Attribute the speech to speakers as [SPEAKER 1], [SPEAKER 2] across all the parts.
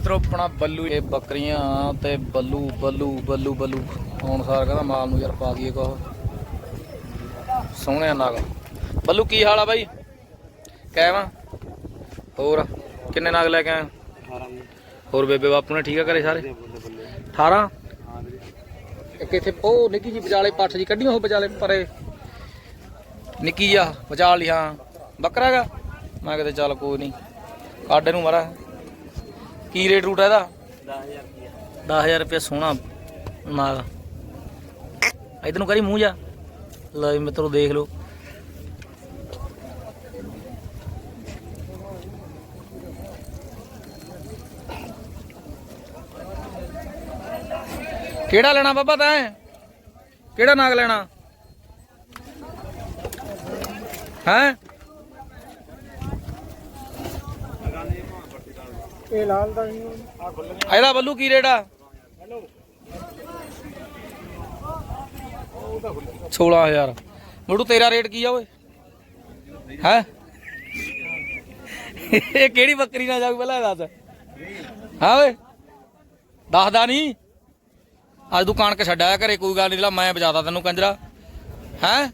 [SPEAKER 1] ਮਿੱਤਰੋ, ਆਪਣਾ ਬੱਲੂ ਇਹ ਬੱਕਰੀਆਂ ਤੇ ਬੱਲੂ ਬੱਲੂ ਬੱਲੂ ਬੱਲੂ। ਹੁਣ ਸਾਰ ਕਹਿੰਦਾ ਮਾਲ ਨੂੰ ਯਾਰ ਪਾ ਦਈਏ ਕੋ ਸੋਹਣਿਆ ਨਾਗ। ਬੱਲੂ, ਕੀ ਹਾਲ ਆ ਬਾਈ? ਕਹਿਵਾ ਹੋਰ, ਕਿੰਨੇ ਨਾਗ ਲੈ ਕੇ ਆਏ? ਹੋਰ ਬੇਬੇ ਬਾਪੂ ਨੇ ਠੀਕ ਆ ਕਰੇ ਸਾਰੇ?
[SPEAKER 2] ਬੱਲੇ
[SPEAKER 1] 18 ਇੱਕ ਇੱਥੇ ਉਹ ਨਿੱਕੀ ਜੀ ਵਿਚਾਲੇ ਪੱਠ ਜੀ ਕੱਢੀ ਉਹ ਵਿਚਾਲੇ ਪਰੇ। ਨਿੱਕੀ ਆ, ਵਿਚਾਲ ਲਈ ਹਾਂ। ਬੱਕਰਾ ਮੈਂ ਕਿਤੇ ਚੱਲ ਕੋਈ ਨਹੀਂ। ਕਾਡੇ ਨੂੰ ਮਾਰਾ ਕੀ ਰੇਟ ਰੂਟ ਆ ਇਹਦਾ?
[SPEAKER 2] 10000 ਰੁਪਿਆ
[SPEAKER 1] 10000 ਰੁਪਏ ਸੋਹਣਾ ਨਾਗ ਇਧਰ ਨੂੰ ਕਰੀ ਮੂੰਹ ਜਾ। ਲੈ ਮਿੱਤਰੋ ਦੇਖ ਲਓ। ਕਿਹੜਾ ਲੈਣਾ ਬਾਬਾ ਤੈਂ? ਕਿਹੜਾ ਨਾਗ ਲੈਣਾ? ਹੈ?
[SPEAKER 2] ਇਹ ਲਾਲ ਦਾ ਨਹੀਂ
[SPEAKER 1] ਇਹਦਾ ਬੱਲੂ ਕੀ ਰੇਟ ਆ? 16000 ਮੋੜੂ ਤੇਰਾ ਰੇਟ ਕੀ ਆ ਓਏ? ਹੈ? ਇਹ ਕਿਹੜੀ ਬੱਕਰੀ ਨਾਲ ਜਾਊ ਪਹਿਲਾਂ ਦੱਸ। ਹਾਂ ਓਏ। ਦੱਸਦਾ ਨਹੀਂ। ਅੱਜ ਤੂੰ ਕਣਕ ਛੱਡਿਆ ਘਰੇ, ਕੋਈ ਗੱਲ ਨਹੀਂ ਲਾ, ਮੈਂ ਬਜਾਦਾ ਤੈਨੂੰ ਕੰਜਰਾ। ਹੈ?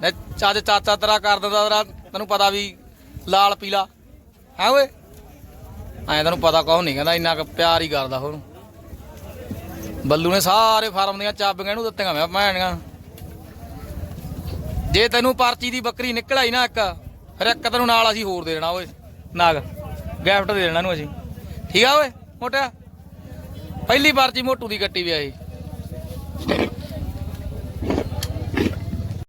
[SPEAKER 1] ਨੇ ਚਾਚ ਚਾਚਾ ਤੇਰਾ ਕਰ ਦਿੰਦਾ, ਤੇਰਾ ਤੈਨੂੰ ਪਤਾ ਵੀ ਲਾਲ ਪੀਲਾ। ਹੈ ਓਏ? ਐਂ ਤੈਨੂੰ ਪਤਾ ਕੌਣ ਨਹੀਂ ਕਹਿੰਦਾ, ਇੰਨਾ ਪਿਆਰ ਹੀ ਕਰਦਾ ਉਹਨੂੰ ਬੱਲੂ ਨੇ ਸਾਰੇ ਫਾਰਮ ਦੀਆਂ ਚਾਬੀਆਂ ਇਹਨੂੰ ਦਿੱਤੀਆਂ ਮੈਂ ਭੈਣੀਆਂ। ਜੇ ਤੈਨੂੰ ਪਰਚੀ ਦੀ ਬੱਕਰੀ ਨਿਕਲ ਆਈ ਨਾ ਇੱਕ, ਫਿਰ ਇੱਕ ਤੈਨੂੰ ਨਾਲ ਅਸੀਂ ਹੋਰ ਦੇ ਦੇਣਾ ਓਏ, ਨਾਗ। ਗਿਫਟ ਦੇ ਦੇਣਾ ਇਹਨੂੰ ਅਸੀਂ। ਠੀਕ ਆ ਓਏ, ਮੋਟਿਆ? ਪਹਿਲੀ ਪਰਚੀ ਮੋਟੂ ਦੀ ਕੱਟੀ ਵੀ ਆਈ।